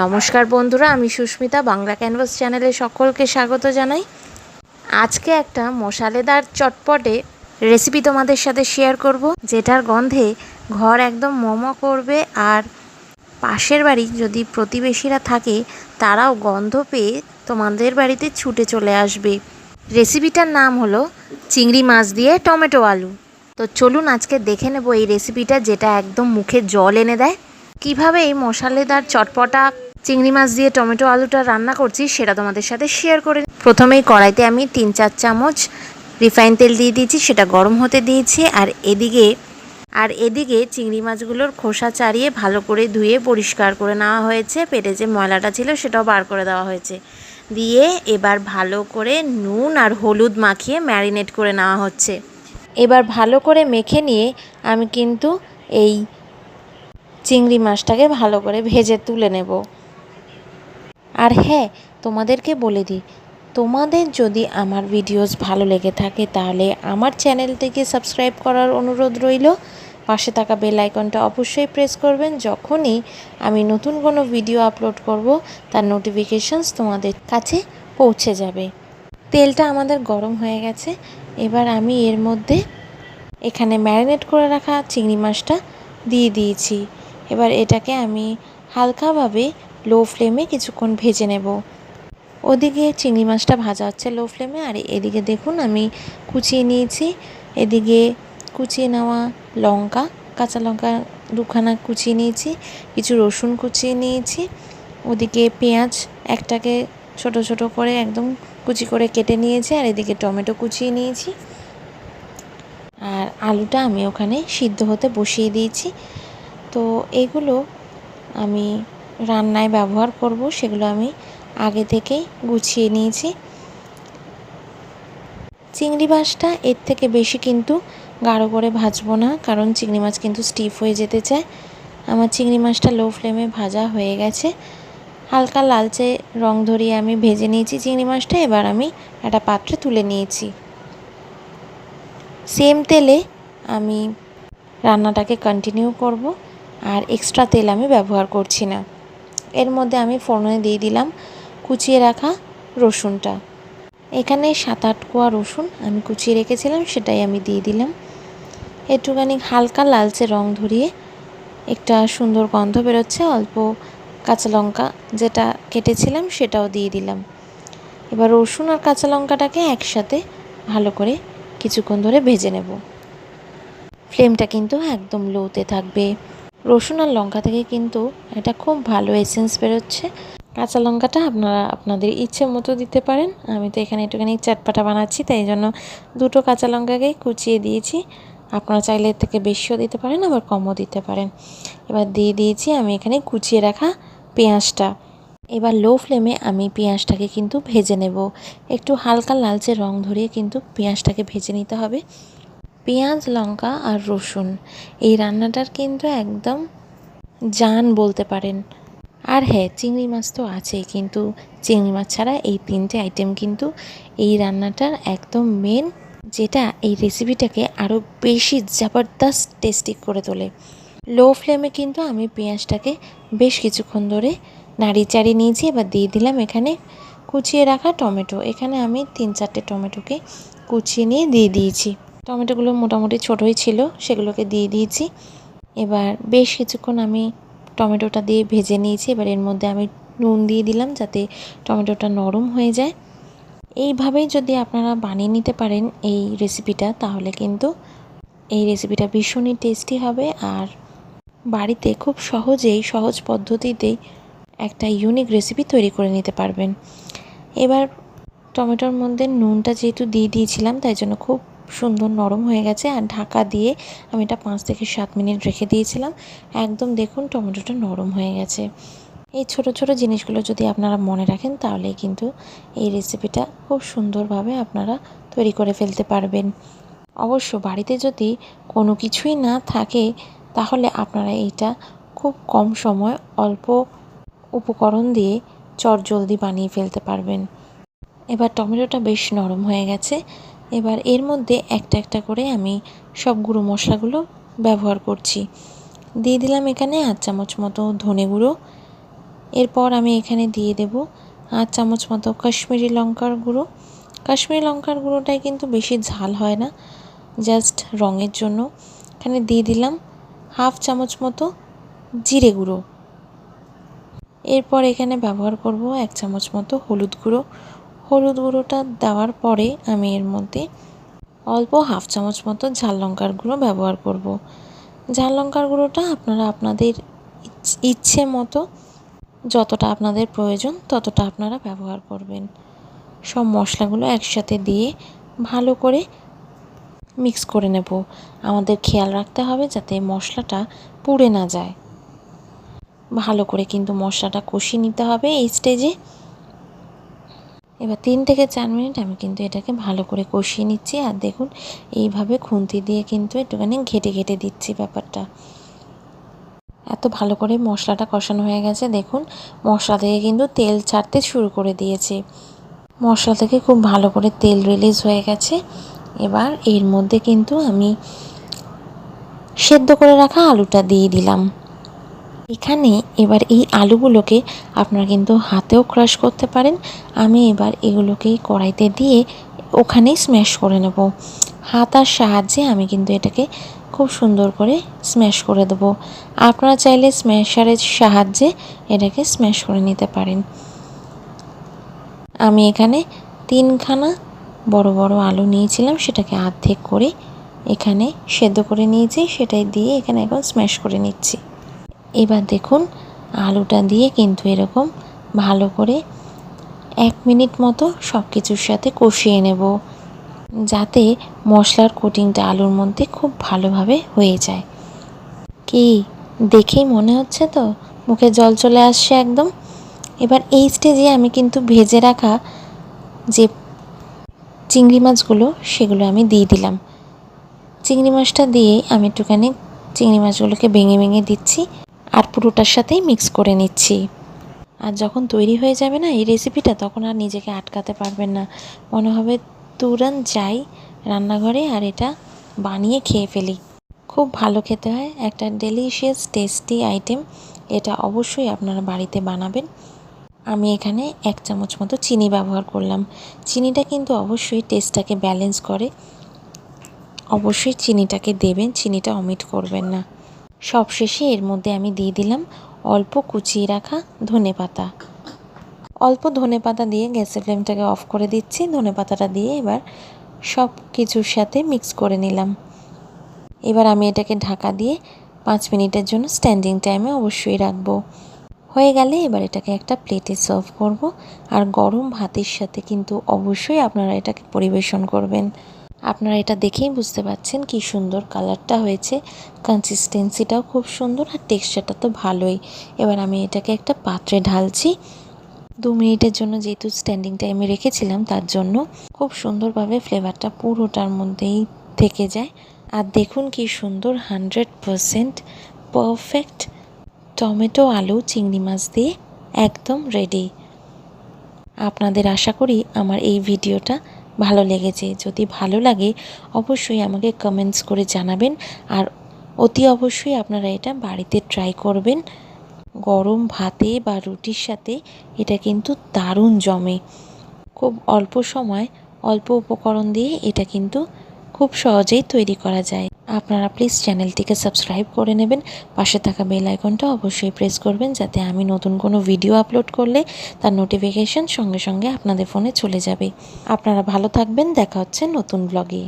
নমস্কার বন্ধুরা, আমি সুস্মিতা, বাংলা ক্যানভাস চ্যানেলে সকলকে স্বাগত জানাই। আজকে একটা মশালেদার চটপটে রেসিপি তোমাদের সাথে শেয়ার করব, যেটার গন্ধে ঘর একদম মোমো করবে আর পাশের বাড়ি যদি প্রতিবেশীরা থাকে, তারাও গন্ধ পেয়ে তোমাদের বাড়িতে ছুটে চলে আসবে। রেসিপিটার নাম হলো চিংড়ি মাছ দিয়ে টমেটো আলু। তো চলুন আজকে দেখে নেব এই রেসিপিটা যেটা একদম মুখে জল এনে দেয়। কীভাবে এই মশালেদার চটপটা চিংড়ি মাছ দিয়ে টমেটো, আলুটা রান্না করছি, সেটা তোমাদের সাথে শেয়ার করে প্রথমেই কড়াইতে আমি তিন চার চামচ রিফাইন তেল দিয়ে দিয়েছি, সেটা গরম হতে দিয়েছি, আর এদিকে আর এদিকে চিংড়ি মাছগুলোর খোসা ছাড়িয়ে ভালো করে ধুয়ে পরিষ্কার করে নেওয়া হয়েছে। পেটে যে ময়লাটা ছিল সেটাও বার করে দেওয়া হয়েছে। দিয়ে এবার ভালো করে নুন আর হলুদ মাখিয়ে ম্যারিনেট করে নেওয়া হচ্ছে। এবার ভালো করে মেখে নিয়ে আমি কিন্তু এই চিংড়ি মাছটাকে ভালো করে ভেজে তুলে নেব। আর হ্যাঁ তোমাদেরকে বলে দিই, তোমাদের যদি আমার ভিডিওস ভালো লেগে থাকে তাহলে আমার চ্যানেলটিকে সাবস্ক্রাইব করার অনুরোধ রইল। পাশে থাকা বেল আইকনটা অবশ্যই প্রেস করবেন। যখনই আমি নতুন কোনো ভিডিও আপলোড করব, তার নোটিফিকেশনস তোমাদের কাছে পৌঁছে যাবে। তেলটা আমাদের গরম হয়ে গেছে। এবার আমি এর মধ্যে এখানে ম্যারিনেট করে রাখা চিংড়ি মাছটা দিয়ে দিয়েছি। এবার এটাকে আমি হালকাভাবে লো ফ্লেমে কিছুক্ষণ ভেজে নেব। ওদিকে চিংড়ি মাছটা ভাজা হচ্ছে লো ফ্লেমে, আর এদিকে দেখুন আমি কুচিয়ে নিয়েছি। এদিকে কুচিয়ে নেওয়া লঙ্কা, কাঁচা লঙ্কা দুখানা কুচিয়ে নিয়েছি, কিছু রসুন কুচিয়ে নিয়েছি। ওদিকে পেঁয়াজ একটাকে ছোট ছোট করে একদম কুচি করে কেটে নিয়েছি, আর এদিকে টমেটো কুচিয়ে নিয়েছি। আর আলুটা আমি ওখানে সিদ্ধ হতে বসিয়ে দিয়েছি। তো এগুলো আমি রান্নায় ব্যবহার করব, সেগুলো আমি আগে থেকেই গুছিয়ে নিয়েছি। চিংড়ি মাছটা এর থেকে বেশি কিন্তু গাঢ় করে ভাজবো না, কারণ চিংড়ি মাছ কিন্তু স্টিফ হয়ে যেতে চায়। আমার চিংড়ি মাছটা লো ফ্লেমে ভাজা হয়ে গেছে। হালকা লালচে রং ধরিয়ে আমি ভেজে নিয়েছি চিংড়ি মাছটা, এবার আমি একটা পাত্রে তুলে নিয়েছি। সেম তেলে আমি রান্নাটাকে কন্টিনিউ করব, আর এক্সট্রা তেল আমি ব্যবহার করছি না। এর মধ্যে আমি ফোড়নে দিয়ে দিলাম, কুচিয়ে রাখা রসুনটা। এখানে সাত আট কোয়া রসুন আমি কুচিয়ে রেখেছিলাম, সেটাই আমি দিয়ে দিলাম। একটুখানি হালকা লালচে রং ধরিয়ে একটা সুন্দর গন্ধ বেরোচ্ছে, অল্প কাঁচা লঙ্কা যেটা কেটেছিলাম সেটাও দিয়ে দিলাম। এবার রসুন আর কাঁচা লঙ্কাটাকে একসাথে ভালো করে কিছুক্ষণ ধরে ভেজে নেব। ফ্লেমটা কিন্তু একদম লোতে থাকবে। রসুন আর লঙ্কা থেকে কিন্তু এটা খুব ভালো এসেন্স বেরোচ্ছে। কাঁচা লঙ্কাটা আপনারা আপনাদের ইচ্ছে মতো দিতে পারেন। আমি তো এখানে একটুখানি চাটপাটা বানাচ্ছি, তাই জন্য দুটো কাঁচা লঙ্কাকেই কুচিয়ে দিয়েছি। আপনারা চাইলে এর থেকে বেশিও দিতে পারেন, আবার কমও দিতে পারেন। এবার দিয়ে দিয়েছি আমি এখানে কুচিয়ে রাখা পেঁয়াজটা। এবার লো ফ্লেমে আমি পেঁয়াজটাকে কিন্তু ভেজে নেব। একটু হালকা লালচে রং ধরিয়ে কিন্তু পেঁয়াজটাকে ভেজে নিতে হবে। পেঁয়াজ, লঙ্কা আর রসুন। এই রান্নাটার কিন্তু একদম জান বলতে পারেন। আর হ্যাঁ চিংড়ি মাছ তো আছেই, কিন্তু চিংড়ি মাছ ছাড়া এই তিনটে আইটেম কিন্তু এই রান্নাটার একদম মেন যেটা এই রেসিপিটাকে আরও বেশি জবরদস্ত টেস্টি করে তোলে। লো ফ্লেমে কিন্তু আমি পেঁয়াজটাকে বেশ কিছুক্ষণ ধরে নাড়ি চাড়িয়ে নিয়েছি, এবার দিয়ে দিলাম এখানে কুচিয়ে রাখা টমেটো। এখানে আমি তিন চারটে টমেটোকে কুচিয়ে নিয়ে দিয়ে দিয়েছি। টমেটোগুলো মোটামুটি ছোটোই ছিল, সেগুলোকে দিয়ে দিয়েছি। এবার বেশ কিছুক্ষণ আমি টমেটোটা দিয়ে ভেজে নিয়েছি। এবার এর মধ্যে আমি নুন দিয়ে দিলাম যাতে টমেটোটা নরম হয়ে যায়। এইভাবেই যদি আপনারা বানিয়ে নিতে পারেন এই রেসিপিটা, তাহলে কিন্তু এই রেসিপিটা ভীষণই টেস্টি হবে। আর বাড়িতে খুব সহজেই, সহজ পদ্ধতিতেই একটা ইউনিক রেসিপি তৈরি করে নিতে পারবেন। এবার টমেটোর মধ্যে নুনটা যেহেতু দিয়ে দিয়েছিলাম, তাই জন্য খুব সুন্দর নরম হয়ে গেছে আর ঢাকা দিয়ে আমি এটা পাঁচ থেকে সাত মিনিট রেখে দিয়েছিলাম। একদম দেখুন টমেটোটা নরম হয়ে গেছে। এই ছোট ছোট জিনিসগুলো যদি আপনারা মনে রাখেন তাহলে কিন্তু এই রেসিপিটা খুব সুন্দরভাবে আপনারা তৈরি করে ফেলতে পারবেন। অবশ্য বাড়িতে যদি কোনো কিছুই না থাকে তাহলে আপনারা এইটা খুব কম সময় অল্প উপকরণ দিয়ে চটজলদি বানিয়ে ফেলতে পারবেন। এবার টমেটোটা বেশ নরম হয়ে গেছে। এবার এর মধ্যে একটা একটা করে আমি সব গুঁড়ো মশলাগুলো ব্যবহার করছি। দিয়ে দিলাম এখানে আধ চামচ মতো ধনে গুঁড়ো। এরপর আমি এখানে দিয়ে দেব আধ চামচ মতো কাশ্মীরি লঙ্কার গুঁড়ো। কাশ্মীরি লঙ্কার গুঁড়োটাই কিন্তু বেশি ঝাল হয় না, জাস্ট রঙের জন্য। এখানে দিয়ে দিলাম হাফ চামচ মতো জিরে গুঁড়ো। এরপর এখানে ব্যবহার করব এক চামচ মতো হলুদ গুঁড়ো। হলুদ গুঁড়োটা দেওয়ার পরে আমি এর মধ্যে অল্প হাফ চামচ মতো ঝাল লঙ্কার গুঁড়ো ব্যবহার করব। ঝাল লঙ্কার গুঁড়োটা আপনারা আপনাদের ইচ্ছে মতো যতটা আপনাদের প্রয়োজন ততটা আপনারা ব্যবহার করবেন। সব মশলাগুলো একসাথে দিয়ে ভালো করে মিক্স করে নেব। আমাদের খেয়াল রাখতে হবে যাতে মশলাটা পুড়ে না যায়। ভালো করে কিন্তু মশলাটা কষিয়ে নিতে হবে এই স্টেজে। এবার তিন থেকে চার মিনিট আমি কিন্তু এটাকে ভালো করে কষিয়ে নিচ্ছি। আর দেখুন, এইভাবে খুন্তি দিয়ে কিন্তু একটুখানি ঘেটে ঘেটে দিচ্ছি ব্যাপারটা। এত ভালো করে মশলাটা কষানো হয়ে গেছে। দেখুন, মশলা থেকে কিন্তু তেল ছাড়তে শুরু করে দিয়েছে। মশলা থেকে খুব ভালো করে তেল রিলিজ হয়ে গেছে। এবার এর মধ্যে কিন্তু আমি সেদ্ধ করে রাখা আলুটা দিয়ে দিলাম। এখানে এবার এই আলুগুলোকে আপনারা কিন্তু হাতেও ক্রাশ করতে পারেন। আমি এবার এগুলোকে কড়াইতে দিয়ে ওখানেই স্ম্যাশ করে নেব। হাতার সাহায্যে আমি কিন্তু এটাকে খুব সুন্দর করে স্ম্যাশ করে দেবো। আপনারা চাইলে স্ম্যাশারের সাহায্যে এটাকে স্ম্যাশ করে নিতে পারেন। আমি এখানে তিনখানা বড় বড় আলু নিয়েছিলাম, সেটাকে আর্ধেক করে এখানে সেদ্ধ করে নিয়েছি, সেটাই দিয়ে এখানে এখন স্ম্যাশ করে নিচ্ছি। এবার দেখুন, আলুটা দিয়ে কিন্তু এরকম ভালো করে এক মিনিট মতো সব কিছুর সাথে কষিয়ে নেব, যাতে মশলার কোটিংটা আলুর মধ্যে খুব ভালোভাবে হয়ে যায়। কি, দেখেই মনে হচ্ছে তো? মুখে জল চলে আসছে একদম। এবার এই স্টেজে আমি কিন্তু ভেজে রাখা যে চিংড়ি মাছগুলো, সেগুলো আমি দিয়ে দিলাম। চিংড়ি মাছটা দিয়ে আমি একটুখানি চিংড়ি মাছগুলোকে ভেঙে ভেঙে দিচ্ছি। আর পুরোটার সাথেই মিক্স করে নিচ্ছি। আর যখন তৈরি হয়ে যাবে না এই রেসিপিটা তখন আর নিজেকে আটকাতে পারবেন না। মনে হবে তুরান যাই রান্নাঘরে আর এটা বানিয়ে খেয়ে ফেলি। খুব ভালো খেতে হয়, একটা ডেলিশিয়াস টেস্টি আইটেম এটা অবশ্যই আপনারা বাড়িতে বানাবেন। আমি এখানে এক চামচ মতো চিনি ব্যবহার করলাম। চিনিটা কিন্তু অবশ্যই টেস্টটাকে ব্যালেন্স করে। অবশ্যই চিনিটাকে দেবেন, চিনিটা অমিট করবেন না। সবশেষে এর মধ্যে আমি দিয়ে দিলাম অল্প কুচিয়ে রাখা ধনে পাতা। অল্প ধনে পাতা দিয়ে গ্যাসের ফ্লেমটাকে অফ করে দিচ্ছি। ধনে পাতাটা দিয়ে এবার সব কিছুর সাথে মিক্স করে নিলাম। এবার আমি এটাকে ঢাকা দিয়ে পাঁচ মিনিটের জন্য স্ট্যান্ডিং টাইমে অবশ্যই রাখব। হয়ে গেলে এবার এটাকে একটা প্লেটে সার্ভ করব। আর গরম ভাতের সাথে কিন্তু অবশ্যই আপনারা এটাকে পরিবেশন করবেন। আপনারা এটা দেখেই বুঝতে পারছেন কি সুন্দর কালারটা হয়েছে। কনসিস্টেন্সিটাও খুব সুন্দর আর টেক্সচারটা তো ভালোই। এবার আমি এটাকে একটা পাত্রে ঢালছি। দু মিনিটের জন্য যেহেতু স্ট্যান্ডিং টাইমে রেখেছিলাম, তার জন্য খুব সুন্দরভাবে ফ্লেভারটা পুরোটার মধ্যেই থেকে যায়। আর দেখুন কি সুন্দর হান্ড্রেড পারসেন্ট পারফেক্ট টমেটো, আলু, চিংড়ি মাছ দিয়ে একদম রেডি আপনাদের আশা করি আমার এই ভিডিওটা ভালো লেগেছে। যদি ভালো লাগে, অবশ্যই আমাকে কমেন্টস করে জানাবেন। আর অতি অবশ্যই আপনারা এটা বাড়িতে ট্রাই করবেন। গরম ভাতে বা রুটির সাথে এটা কিন্তু দারুণ জমে। খুব অল্প সময়, অল্প উপকরণ দিয়ে এটা কিন্তু খুব সহজেই তৈরি করা যায়। আপনারা প্লিজ চ্যানেলটিকে সাবস্ক্রাইব করে নেবেন। পাশে থাকা বেল আইকনটা অবশ্যই প্রেস করবেন যাতে আমি নতুন কোনো ভিডিও আপলোড করলে তার নোটিফিকেশন সঙ্গে সঙ্গে আপনাদের ফোনে চলে যাবে। আপনারা ভালো থাকবেন। দেখা হচ্ছে নতুন ব্লগে